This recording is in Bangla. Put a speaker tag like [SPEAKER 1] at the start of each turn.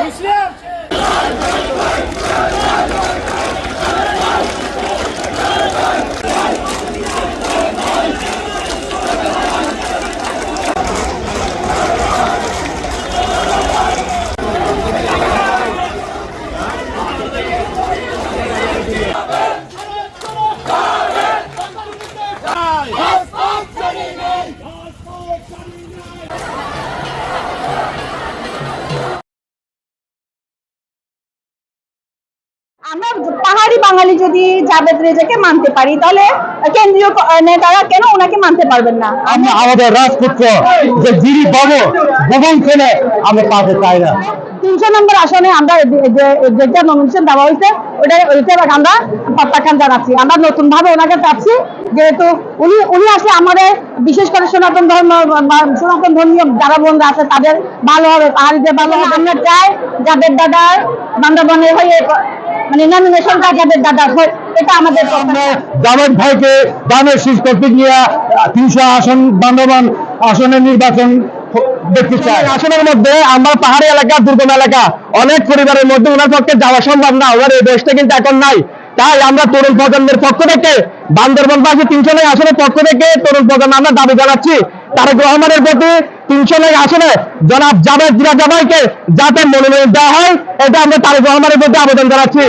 [SPEAKER 1] মুসলিম আমরা পাহাড়ি বাঙালি যদি জাভেদ রেজাকে মানতে পারি, তাহলে কেন্দ্রীয় নেতারা কেন ওনাকে মানতে পারবেন না?
[SPEAKER 2] আমরা আমাদের রাজপুত্র যে গিরি বাবু ভুবন সেনে আমরা পাতে চাই না।
[SPEAKER 1] তিনশো নম্বর আসনে আমরা যেটা নমিনেশন দেওয়া হয়েছে ওটা ওইটা আমরা প্রত্যাখ্যান জানাচ্ছি। আমরা নতুন ভাবে ওনাকে চাচ্ছি যেহেতু উনি উনি আসলে আমাদের বিশেষ করে সনাতন ধর্ম সনাতন ধর্মীয় যারা বন্ধু আছে, তাদের ভালো হবে, পাহাড়িদের ভালো হবে। আমরা চাই যাদের দাদার বান্ধবনের হয়ে মানে নমিনেশনটা যাদের দাদার হয় এটা আমাদের
[SPEAKER 2] জাভেদ ভাইকে দানের শীষ কর্তৃক নিয়ে তিনশো আসন বান্ধবান আসনের নির্বাচন আসনের মধ্যে আমার পাহাড়ি এলাকা, দুর্গম এলাকা, অনেক পরিবারের মধ্যে ওনার পক্ষে যাওয়া সম্ভব না। ওনার এই দেশটা কিন্তু এখন নাই। তাই আমরা তরুণ প্রজন্মের পক্ষ থেকে, বান্দরবনবাসী তিনশো নয় আসনের পক্ষ থেকে তরুণ প্রজন্ম আমরা দাবি জানাচ্ছি, তারেক রহমানের প্রতি তিনশো নয় আসনে জনাব জাভেদ রাজা ভাইকে যাতে মনোনয়ন দেওয়া হয়, এটা আমরা তারেক রহমানের প্রতি আবেদন জানাচ্ছি।